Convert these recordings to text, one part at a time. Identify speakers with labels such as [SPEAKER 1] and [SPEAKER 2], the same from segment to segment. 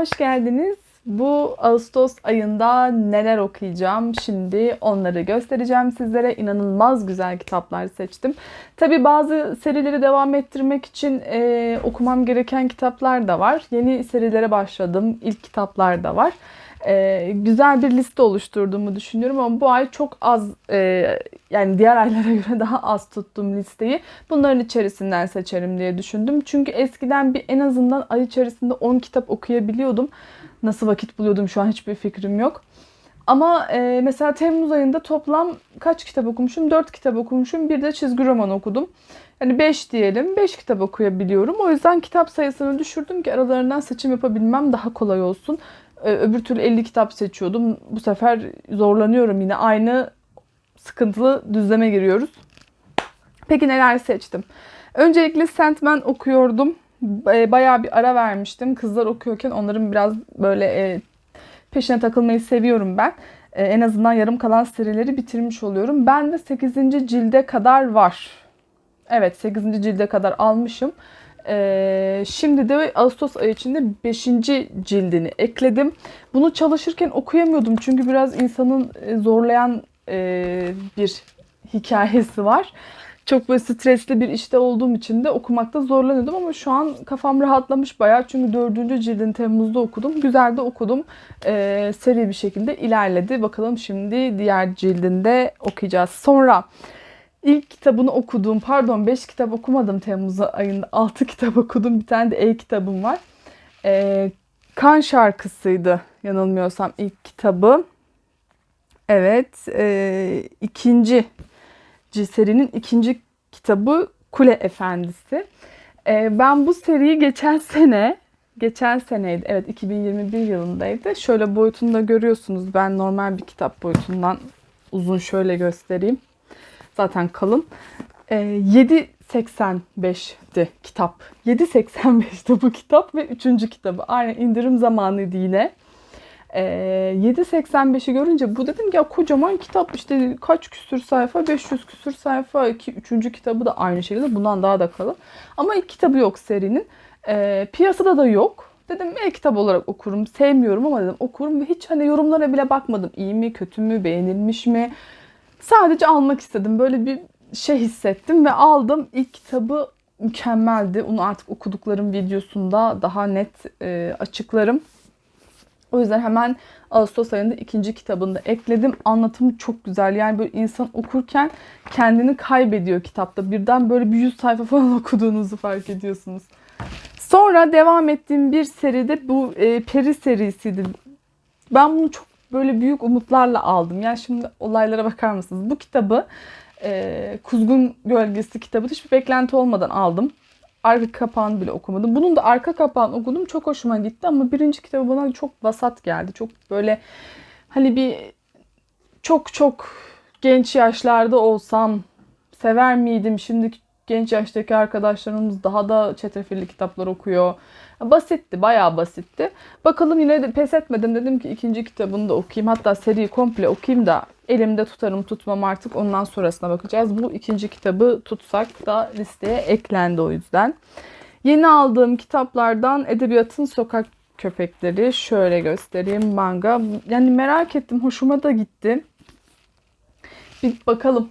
[SPEAKER 1] hoş geldiniz. Bu Ağustos ayında neler okuyacağım? Şimdi onları göstereceğim sizlere. İnanılmaz güzel kitaplar seçtim. Tabi bazı serileri devam ettirmek için e, okumam gereken kitaplar da var. Yeni serilere başladım. İlk kitaplar da var. E, güzel bir liste oluşturduğumu düşünüyorum ama bu ay çok az e, yani diğer aylara göre daha az tuttum listeyi. Bunların içerisinden seçerim diye düşündüm. Çünkü eskiden bir en azından ay içerisinde 10 kitap okuyabiliyordum. Nasıl vakit buluyordum şu an hiçbir fikrim yok. Ama e, mesela Temmuz ayında toplam kaç kitap okumuşum? 4 kitap okumuşum. Bir de çizgi roman okudum. Yani 5 diyelim. 5 kitap okuyabiliyorum. O yüzden kitap sayısını düşürdüm ki aralarından seçim yapabilmem daha kolay olsun. Öbür türlü 50 kitap seçiyordum. Bu sefer zorlanıyorum yine. Aynı sıkıntılı düzleme giriyoruz. Peki neler seçtim? Öncelikle Sandman okuyordum. Bayağı bir ara vermiştim. Kızlar okuyorken onların biraz böyle e, peşine takılmayı seviyorum ben. E, en azından yarım kalan serileri bitirmiş oluyorum. Ben de 8. cilde kadar var. Evet 8. cilde kadar almışım. Ee, şimdi de Ağustos ayı içinde 5. cildini ekledim. Bunu çalışırken okuyamıyordum çünkü biraz insanın zorlayan e, bir hikayesi var. Çok böyle stresli bir işte olduğum için de okumakta zorlanıyordum ama şu an kafam rahatlamış bayağı. Çünkü dördüncü cildini Temmuz'da okudum. Güzel de okudum. Ee, seri bir şekilde ilerledi. Bakalım şimdi diğer cildinde okuyacağız. Sonra ilk kitabını okuduğum, pardon 5 kitap okumadım Temmuz ayında. 6 kitap okudum. Bir tane de e-kitabım var. Ee, kan şarkısıydı yanılmıyorsam ilk kitabı. Evet, e, ikinci serinin ikinci kitabı Kule Efendisi. E, ben bu seriyi geçen sene, geçen seneydi, evet 2021 yılındaydı. Şöyle boyutunu da görüyorsunuz. Ben normal bir kitap boyutundan uzun şöyle göstereyim. Zaten kalın. E, 7.85'ti kitap. 7.85'ti bu kitap ve üçüncü kitabı. Aynı indirim zamanıydı yine. E, 7.85'i görünce bu dedim ya kocaman kitap işte kaç küsür sayfa 500 küsür sayfa ki üçüncü kitabı da aynı şekilde bundan daha da kalın. Ama ilk kitabı yok serinin. E, piyasada da yok. Dedim e-kitap olarak okurum. Sevmiyorum ama dedim okurum ve hiç hani yorumlara bile bakmadım. İyi mi, kötü mü, beğenilmiş mi? Sadece almak istedim. Böyle bir şey hissettim ve aldım. İlk kitabı mükemmeldi. Onu artık okuduklarım videosunda daha net e, açıklarım. O yüzden hemen Ağustos ayında ikinci kitabını da ekledim. Anlatımı çok güzel. Yani böyle insan okurken kendini kaybediyor kitapta. Birden böyle bir yüz sayfa falan okuduğunuzu fark ediyorsunuz. Sonra devam ettiğim bir seride bu e, Peri serisiydi. Ben bunu çok böyle büyük umutlarla aldım. Yani şimdi olaylara bakar mısınız? Bu kitabı e, Kuzgun Gölgesi kitabı hiçbir beklenti olmadan aldım arka kapağını bile okumadım. Bunun da arka kapağını okudum. Çok hoşuma gitti ama birinci kitabı bana çok vasat geldi. Çok böyle hani bir çok çok genç yaşlarda olsam sever miydim? Şimdi genç yaştaki arkadaşlarımız daha da çetrefilli kitaplar okuyor. Basitti, bayağı basitti. Bakalım yine de pes etmedim. Dedim ki ikinci kitabını da okuyayım. Hatta seriyi komple okuyayım da elimde tutarım tutmam artık. Ondan sonrasına bakacağız. Bu ikinci kitabı tutsak da listeye eklendi o yüzden. Yeni aldığım kitaplardan Edebiyatın Sokak Köpekleri. Şöyle göstereyim manga. Yani merak ettim. Hoşuma da gitti. Bir bakalım.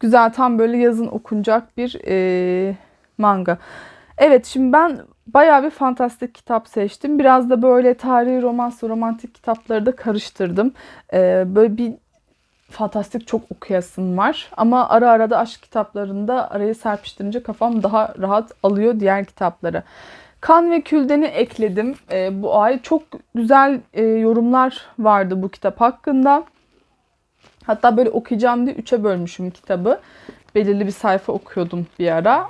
[SPEAKER 1] Güzel tam böyle yazın okunacak bir e, manga. Evet şimdi ben bayağı bir fantastik kitap seçtim. Biraz da böyle tarihi romans romantik kitapları da karıştırdım. Ee, böyle bir fantastik çok okuyasım var. Ama ara ara da aşk kitaplarında araya serpiştirince kafam daha rahat alıyor diğer kitapları. Kan ve Külden'i ekledim e, bu ay. Çok güzel e, yorumlar vardı bu kitap hakkında. Hatta böyle okuyacağım diye üçe bölmüşüm kitabı. Belirli bir sayfa okuyordum bir ara.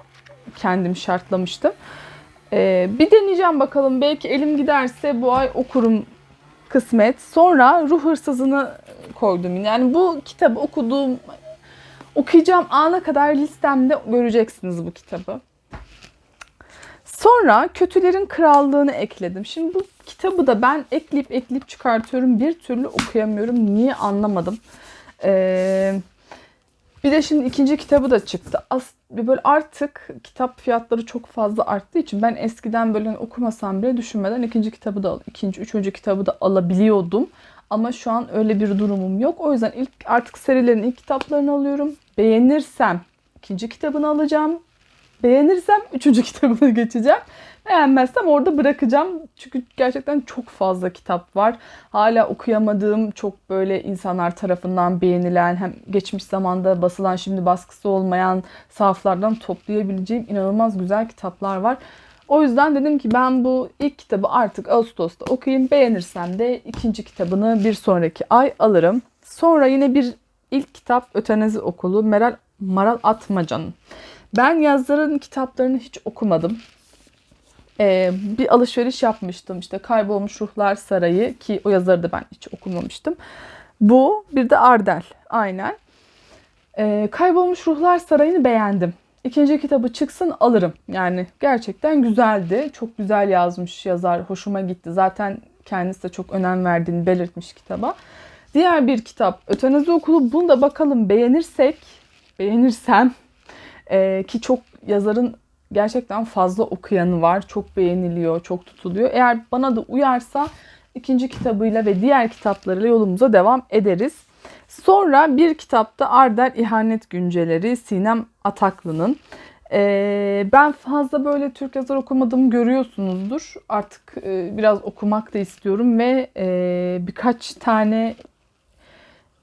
[SPEAKER 1] Kendim şartlamıştım. Ee, bir deneyeceğim bakalım. Belki elim giderse bu ay okurum kısmet. Sonra Ruh Hırsızını koydum. Yani bu kitabı okuduğum, okuyacağım ana kadar listemde göreceksiniz bu kitabı. Sonra Kötülerin Krallığını ekledim. Şimdi bu kitabı da ben ekleyip ekleyip çıkartıyorum. Bir türlü okuyamıyorum. Niye anlamadım. Ee, Bir de şimdi ikinci kitabı da çıktı. As böyle artık kitap fiyatları çok fazla arttığı için ben eskiden böyle okumasam bile düşünmeden ikinci kitabı da ikinci, üçüncü kitabı da alabiliyordum. Ama şu an öyle bir durumum yok. O yüzden ilk artık serilerin ilk kitaplarını alıyorum. Beğenirsem ikinci kitabını alacağım. Beğenirsem üçüncü kitabına geçeceğim. Beğenmezsem orada bırakacağım. Çünkü gerçekten çok fazla kitap var. Hala okuyamadığım çok böyle insanlar tarafından beğenilen hem geçmiş zamanda basılan şimdi baskısı olmayan sahaflardan toplayabileceğim inanılmaz güzel kitaplar var. O yüzden dedim ki ben bu ilk kitabı artık Ağustos'ta okuyayım. Beğenirsem de ikinci kitabını bir sonraki ay alırım. Sonra yine bir ilk kitap Ötenezi Okulu Meral Maral Atmaca'nın. Ben yazarın kitaplarını hiç okumadım. Ee, bir alışveriş yapmıştım işte Kaybolmuş Ruhlar Sarayı ki o yazarı da ben hiç okumamıştım. Bu bir de Ardel aynen. Ee, Kaybolmuş Ruhlar Sarayı'nı beğendim. İkinci kitabı çıksın alırım. Yani gerçekten güzeldi. Çok güzel yazmış yazar. Hoşuma gitti. Zaten kendisi de çok önem verdiğini belirtmiş kitaba. Diğer bir kitap Ötenazi Okulu. Bunu da bakalım beğenirsek, beğenirsem e, ki çok yazarın gerçekten fazla okuyanı var. Çok beğeniliyor, çok tutuluyor. Eğer bana da uyarsa ikinci kitabıyla ve diğer kitaplarıyla yolumuza devam ederiz. Sonra bir kitapta Ardel İhanet Günceleri Sinem Ataklı'nın. Ee, ben fazla böyle Türk yazar okumadığımı görüyorsunuzdur. Artık e, biraz okumak da istiyorum ve e, birkaç tane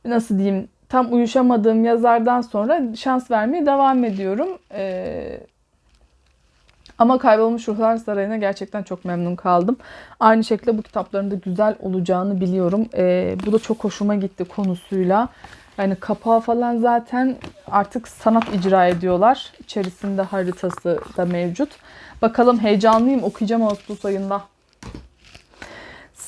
[SPEAKER 1] nasıl diyeyim tam uyuşamadığım yazardan sonra şans vermeye devam ediyorum. Ee, ama Kaybolmuş Ruhlar Sarayı'na gerçekten çok memnun kaldım. Aynı şekilde bu kitapların da güzel olacağını biliyorum. Ee, bu da çok hoşuma gitti konusuyla. Yani kapağı falan zaten artık sanat icra ediyorlar. İçerisinde haritası da mevcut. Bakalım heyecanlıyım okuyacağım Ağustos ayında.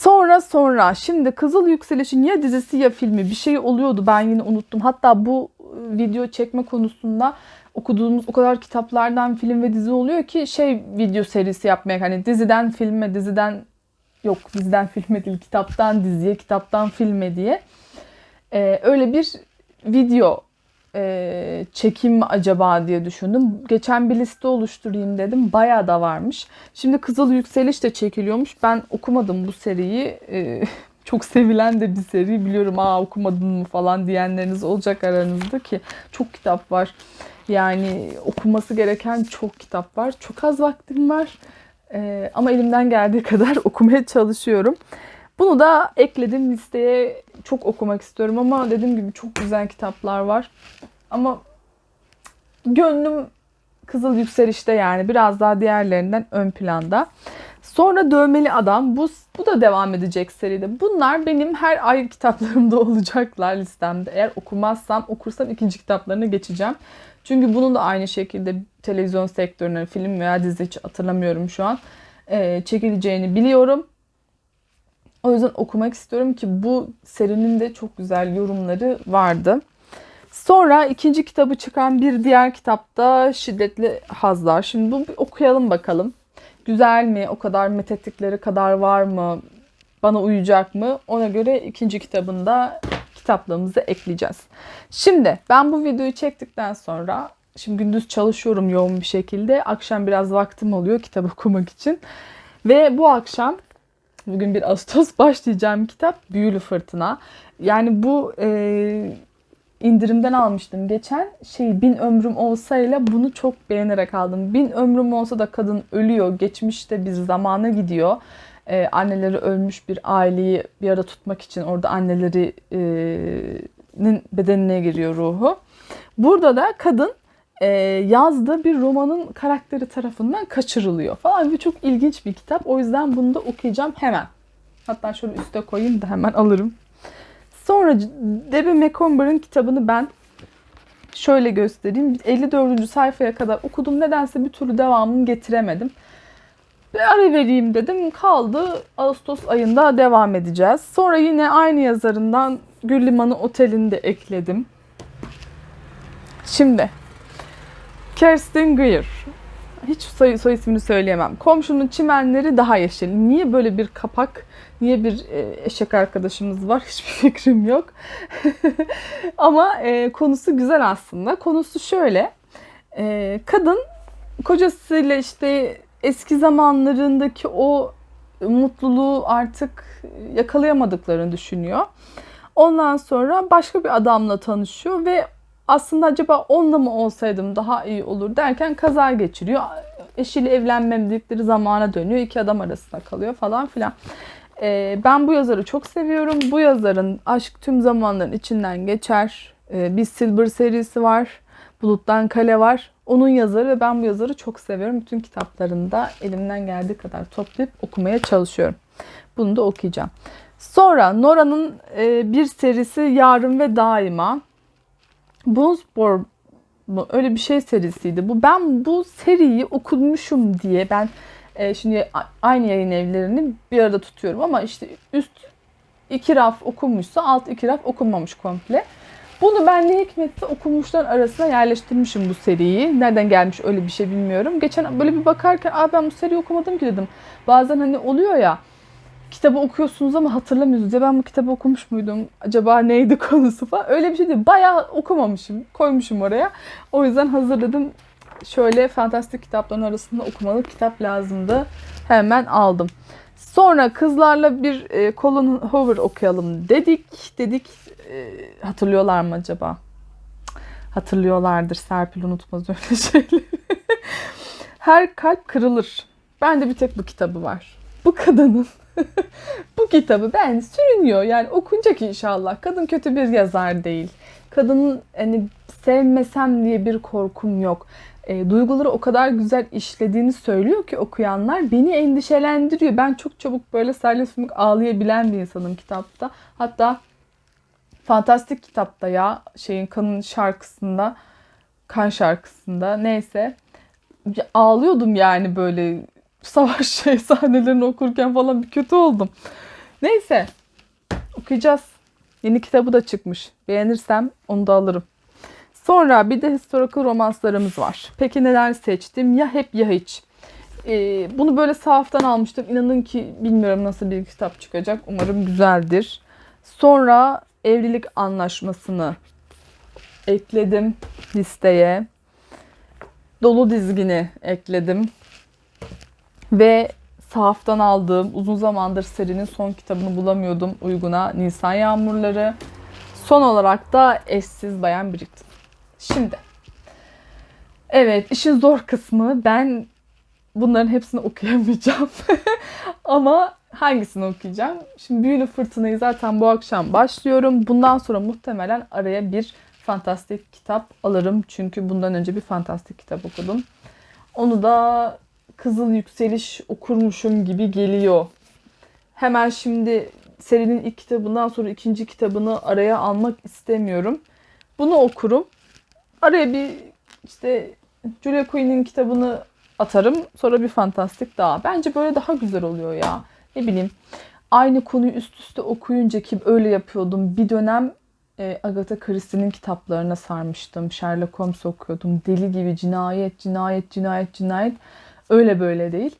[SPEAKER 1] Sonra sonra şimdi Kızıl Yükseliş'in ya dizisi ya filmi bir şey oluyordu ben yine unuttum. Hatta bu video çekme konusunda okuduğumuz o kadar kitaplardan film ve dizi oluyor ki şey video serisi yapmaya hani diziden filme diziden yok diziden filme değil kitaptan diziye kitaptan filme diye ee, öyle bir video e, çekim mi acaba diye düşündüm. Geçen bir liste oluşturayım dedim. Bayağı da varmış. Şimdi Kızıl Yükseliş de çekiliyormuş. Ben okumadım bu seriyi. E, çok sevilen de bir seri. Biliyorum aa okumadın mı falan diyenleriniz olacak aranızda ki çok kitap var. Yani okuması gereken çok kitap var. Çok az vaktim var. E, ama elimden geldiği kadar okumaya çalışıyorum. Bunu da ekledim listeye. Çok okumak istiyorum ama dediğim gibi çok güzel kitaplar var. Ama gönlüm Kızıl Yükseliş'te yani biraz daha diğerlerinden ön planda. Sonra Dövmeli Adam. Bu, bu da devam edecek seride. Bunlar benim her ay kitaplarımda olacaklar listemde. Eğer okumazsam, okursam ikinci kitaplarına geçeceğim. Çünkü bunun da aynı şekilde televizyon sektörüne, film veya dizi hiç hatırlamıyorum şu an, e, çekileceğini biliyorum. O yüzden okumak istiyorum ki bu serinin de çok güzel yorumları vardı. Sonra ikinci kitabı çıkan bir diğer kitapta Şiddetli Hazlar. Şimdi bu bir okuyalım bakalım. Güzel mi? O kadar methettikleri kadar var mı? Bana uyacak mı? Ona göre ikinci kitabında kitaplığımızı ekleyeceğiz. Şimdi ben bu videoyu çektikten sonra şimdi gündüz çalışıyorum yoğun bir şekilde. Akşam biraz vaktim oluyor kitap okumak için. Ve bu akşam bugün bir Ağustos başlayacağım kitap Büyülü Fırtına. Yani bu e, indirimden almıştım geçen. Şey bin ömrüm olsayla bunu çok beğenerek aldım. Bin ömrüm olsa da kadın ölüyor. Geçmişte bir zamana gidiyor. Ee, anneleri ölmüş bir aileyi bir arada tutmak için orada annelerinin bedenine giriyor ruhu. Burada da kadın e, yazdığı bir romanın karakteri tarafından kaçırılıyor falan. Bir çok ilginç bir kitap. O yüzden bunu da okuyacağım hemen. Hatta şöyle üste koyayım da hemen alırım. Sonra Debbie McComber'ın kitabını ben şöyle göstereyim. 54. sayfaya kadar okudum. Nedense bir türlü devamını getiremedim. Bir ara vereyim dedim. Kaldı. Ağustos ayında devam edeceğiz. Sonra yine aynı yazarından Gül Limanı Oteli'ni de ekledim. Şimdi Kerstin Greer. hiç soy, soy ismini söyleyemem. Komşunun çimenleri daha yeşil. Niye böyle bir kapak, niye bir e, eşek arkadaşımız var hiçbir fikrim yok. Ama e, konusu güzel aslında. Konusu şöyle. E, kadın kocasıyla işte eski zamanlarındaki o mutluluğu artık yakalayamadıklarını düşünüyor. Ondan sonra başka bir adamla tanışıyor ve aslında acaba onunla mı olsaydım daha iyi olur derken kaza geçiriyor. Eşiyle evlenmem dedikleri zamana dönüyor. İki adam arasında kalıyor falan filan. Ee, ben bu yazarı çok seviyorum. Bu yazarın Aşk Tüm Zamanların içinden geçer. Ee, bir Silver serisi var. Buluttan Kale var. Onun yazarı ve ben bu yazarı çok seviyorum. Bütün kitaplarında elimden geldiği kadar toplayıp okumaya çalışıyorum. Bunu da okuyacağım. Sonra Nora'nın e, bir serisi Yarın ve Daima. Bonesbor mu? Öyle bir şey serisiydi. Bu ben bu seriyi okumuşum diye ben e, şimdi aynı yayın evlerini bir arada tutuyorum ama işte üst iki raf okunmuşsa alt iki raf okunmamış komple. Bunu ben ne hikmetse okumuşlar arasına yerleştirmişim bu seriyi. Nereden gelmiş öyle bir şey bilmiyorum. Geçen böyle bir bakarken Aa, ben bu seriyi okumadım ki dedim. Bazen hani oluyor ya kitabı okuyorsunuz ama hatırlamıyorsunuz. Ya ben bu kitabı okumuş muydum? Acaba neydi konusu falan. Öyle bir şey değil. Bayağı okumamışım. Koymuşum oraya. O yüzden hazırladım. Şöyle fantastik kitapların arasında okumalı kitap lazımdı. Hemen aldım. Sonra kızlarla bir e, Colin Hoover okuyalım dedik. Dedik e, hatırlıyorlar mı acaba? Hatırlıyorlardır. Serpil unutmaz öyle şeyleri. Her kalp kırılır. Bende bir tek bu kitabı var. Bu kadının bu kitabı ben sürünüyor. Yani okunacak inşallah. Kadın kötü bir yazar değil. Kadının hani sevmesem diye bir korkum yok. E, duyguları o kadar güzel işlediğini söylüyor ki okuyanlar beni endişelendiriyor. Ben çok çabuk böyle salya sümük ağlayabilen bir insanım kitapta. Hatta fantastik kitapta ya şeyin kanın şarkısında kan şarkısında neyse ağlıyordum yani böyle savaş şey sahnelerini okurken falan bir kötü oldum. Neyse okuyacağız. Yeni kitabı da çıkmış. Beğenirsem onu da alırım. Sonra bir de historical romanslarımız var. Peki neler seçtim? Ya hep ya hiç. Ee, bunu böyle sahaftan almıştım. İnanın ki bilmiyorum nasıl bir kitap çıkacak. Umarım güzeldir. Sonra evlilik anlaşmasını ekledim listeye. Dolu dizgini ekledim. Ve sahaftan aldığım uzun zamandır serinin son kitabını bulamıyordum uyguna. Nisan Yağmurları. Son olarak da Eşsiz Bayan Brit. Şimdi. Evet işin zor kısmı ben bunların hepsini okuyamayacağım. Ama hangisini okuyacağım? Şimdi Büyülü Fırtına'yı zaten bu akşam başlıyorum. Bundan sonra muhtemelen araya bir fantastik kitap alırım. Çünkü bundan önce bir fantastik kitap okudum. Onu da Kızıl Yükseliş okurmuşum gibi geliyor. Hemen şimdi serinin ilk kitabından sonra ikinci kitabını araya almak istemiyorum. Bunu okurum. Araya bir işte Julia Quinn'in kitabını atarım. Sonra bir fantastik daha. Bence böyle daha güzel oluyor ya. Ne bileyim. Aynı konuyu üst üste okuyunca ki öyle yapıyordum. Bir dönem e, Agatha Christie'nin kitaplarına sarmıştım. Sherlock Holmes okuyordum. Deli gibi cinayet, cinayet, cinayet, cinayet. Öyle böyle değil.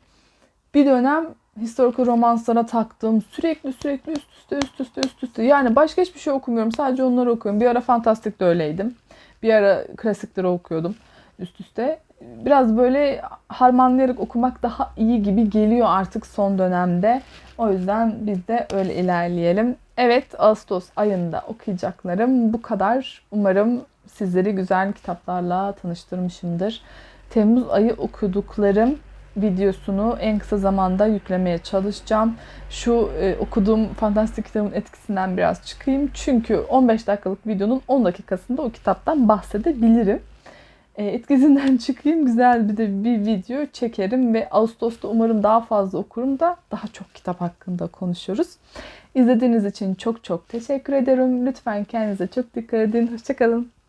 [SPEAKER 1] Bir dönem historical romanslara taktım. Sürekli sürekli üst üste üst üste üst üste. Yani başka hiçbir şey okumuyorum. Sadece onları okuyorum. Bir ara fantastik de öyleydim. Bir ara klasikleri okuyordum üst üste. Biraz böyle harmanlayarak okumak daha iyi gibi geliyor artık son dönemde. O yüzden biz de öyle ilerleyelim. Evet Ağustos ayında okuyacaklarım bu kadar. Umarım sizleri güzel kitaplarla tanıştırmışımdır. Temmuz ayı okuduklarım videosunu en kısa zamanda yüklemeye çalışacağım. Şu e, okuduğum fantastik kitabın etkisinden biraz çıkayım. Çünkü 15 dakikalık videonun 10 dakikasında o kitaptan bahsedebilirim. E, etkisinden çıkayım. Güzel bir de bir video çekerim ve Ağustos'ta umarım daha fazla okurum da daha çok kitap hakkında konuşuruz. İzlediğiniz için çok çok teşekkür ederim. Lütfen kendinize çok dikkat edin. Hoşçakalın.